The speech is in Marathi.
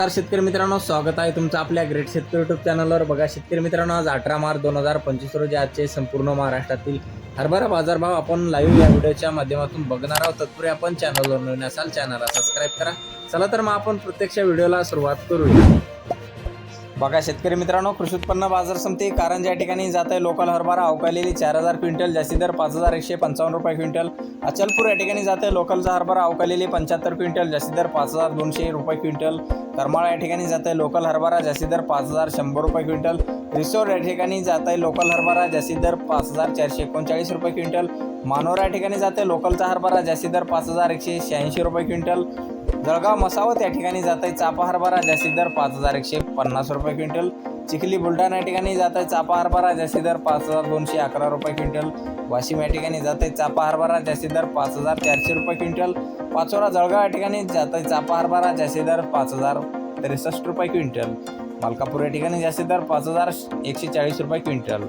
नमस्कार शेतकरी मित्रांनो स्वागत आहे तुमचं आपल्या ग्रेट शेतकरी युट्यूब चॅनलवर बघा शेतकरी मित्रांनो आज अठरा मार्च दोन हजार पंचवीस रोजी आजचे संपूर्ण महाराष्ट्रातील हरभरा बाजारभाव आपण लाईव्ह या व्हिडिओच्या माध्यमातून बघणार आहोत. तत्पूर्वी आपण चॅनलवर नवीन असाल चॅनलला सबस्क्राईब करा. चला तर मग आपण प्रत्यक्ष व्हिडिओला सुरुवात करूया. बघा शेतकरी मित्रांनो कृषी उत्पन्न बाजार समिती कारण ज्या ठिकाणी जात आहे लोकल हरभरा अवकालेली चार हजार क्विंटल जास्ती दर पाच हजार एकशे पंचावन्न रुपये क्विंटल. अचलपूर या ठिकाणी जात आहे लोकलचा हरभरा अवकालेली पंच्याहत्तर क्विंटल जास्ती दर पाच हजार दोनशे रुपये क्विंटल. करमाळा या ठिकाणी जात आहे लोकल हरभरा जास्ती दर पाच हजार शंभर रुपये क्विंटल. रिसोड या ठिकाणी जात आहे लोकल हरभरा जास्ती दर पाच हजार चारशे एकोणचाळीस रुपये क्विंटल. मानोरा या ठिकाणी जात आहे लोकलचा हरभरा जास्ती दर पाच हजार एकशे शहाऐंशी रुपये क्विंटल. जळगाव मसावत या ठिकाणी जात आहे चापा हरभरा जास्ती दर पाच हजार एकशे पन्नास रुपये क्विंटल. चिखली बुलढाणा या ठिकाणी जात आहे चापा हरभरा जास्ती दर पाच हजार दोनशे अकरा रुपये क्विंटल. वाशिम या ठिकाणी जात आहे चापा हरभरा जास्ती दर पाच हजार चारशे रुपये क्विंटल. पाचोरा जळगाव या ठिकाणी जात आहे चापा हरभरा जास्ती दर पाच हजार त्रेसष्ट रुपये क्विंटल. मलकापूर या ठिकाणी जास्ती दर पाच हजार एकशे चाळीस रुपये क्विंटल.